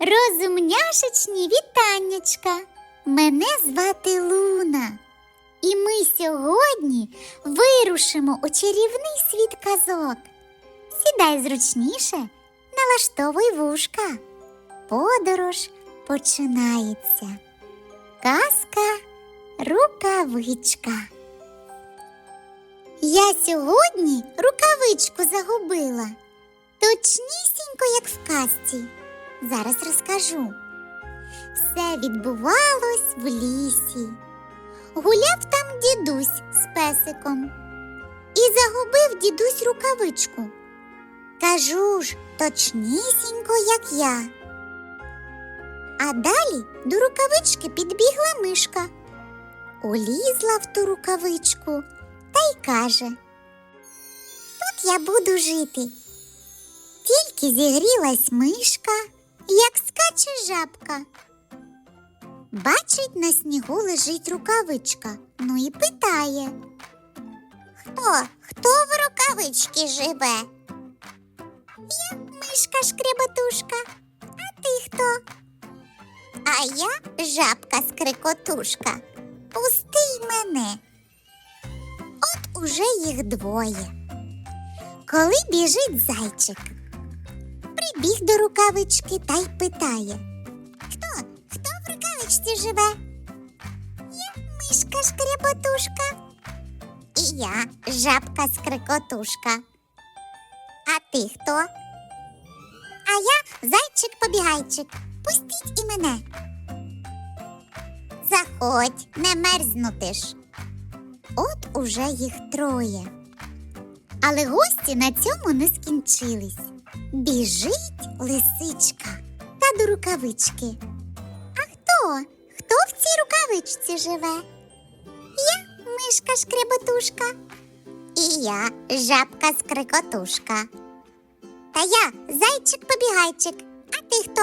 Розумняшечні вітаннячка. Мене звати Луна. І ми сьогодні вирушимо у чарівний світ казок. Сідай зручніше, налаштовуй вушка. Подорож починається. Казка рукавичка. Я сьогодні рукавичку загубила. Точнісінько, як в казці. Зараз розкажу. Все відбувалось в лісі. Гуляв там дідусь з песиком. І загубив дідусь рукавичку. Кажу ж, точнісінько, як я. А далі до рукавички підбігла мишка. Улізла в ту рукавичку та й каже: Тут я буду жити. Тільки зігрілась мишка, як скаче жабка. Бачить, на снігу лежить рукавичка, ну і питає. Хто? Хто в рукавичці живе? Я мишка шкребатушка. А ти хто? А я жабка скрикотушка. Пусти мене. От уже їх двоє. Коли біжить зайчик, прибіг до рукавички та й питає. Хто? Хто в рукавичці живе? Я мишка шкряботушка. І я жабка скрикотушка. А ти хто? А я зайчик-побігайчик. Пустіть і мене. Заходь, не мерзнути ж. От уже їх троє. Але гості на цьому не скінчились. Біжить лисичка та до рукавички. А хто? Хто в цій рукавичці живе? Я мишка шкребетушка. І я жабка скрикотушка. Та я зайчик-побігайчик. А ти хто?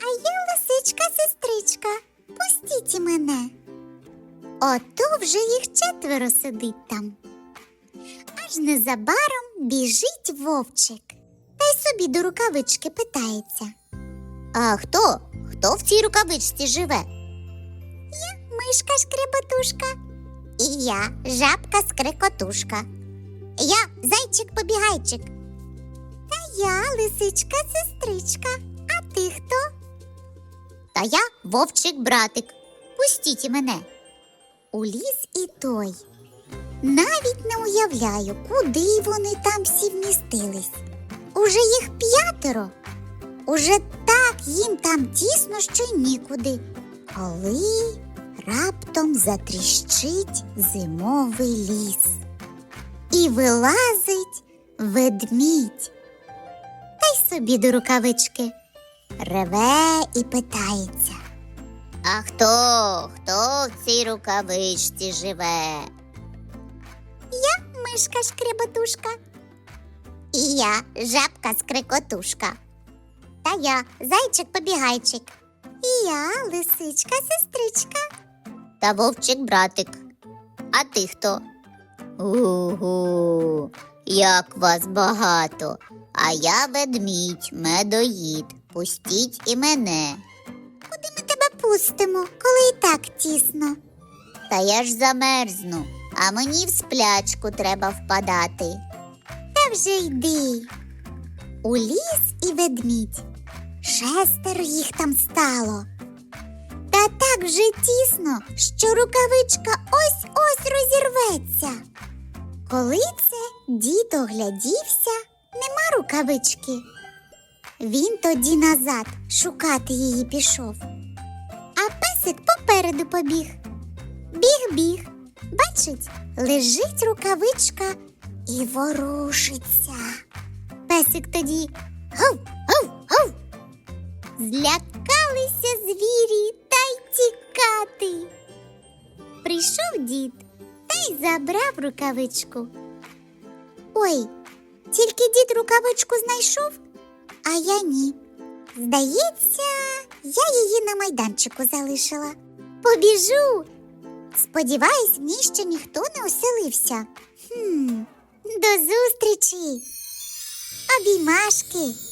А я лисичка-сестричка. Пустіть мене. Ото вже їх четверо сидить там. Аж незабаром біжить вовчик собі до рукавички питається. А хто? Хто в цій рукавичці живе? Я мишка шкребатушка. І я жабка скрикотушка. Я зайчик-побігайчик. Та я лисичка сестричка. А ти хто? Та я вовчик-братик. Пустіть і мене. Уліз і той. Навіть не уявляю, куди вони там всі вмістились. Уже їх п'ятеро. Уже так їм там тісно, що й нікуди. Коли раптом затріщить зимовий ліс. І вилазить ведмідь. Та й собі до рукавички. Реве і питається. А хто? Хто в цій рукавичці живе? Я мишка шкребатушка. І я жабка скрикотушка. Та я зайчик-побігайчик. І я лисичка сестричка. Та вовчик братик. А ти хто? Угу, як вас багато. А я ведмідь, медоїд. Пустіть і мене. Куди ми тебе пустимо, коли і так тісно? Та я ж замерзну, а мені в сплячку треба впадати. Вже йди. У ліс і ведмідь. Шестеро їх там стало. Та так вже тісно, що рукавичка ось ось розірветься. Коли це дід оглядівся, нема рукавички. Він тоді назад шукати її пішов. А песик попереду побіг. Біг-біг. Бачить, лежить рукавичка і ворушиться. Песик тоді гав, гав, гав. Злякалися звірі та й тікати. Прийшов дід та й забрав рукавичку. Ой, тільки дід рукавичку знайшов, а я ні. Здається, я її на майданчику залишила. Побіжу. Сподіваюсь, в ній ще ніхто не оселився. Хм, до зустрічі. Обіймашки.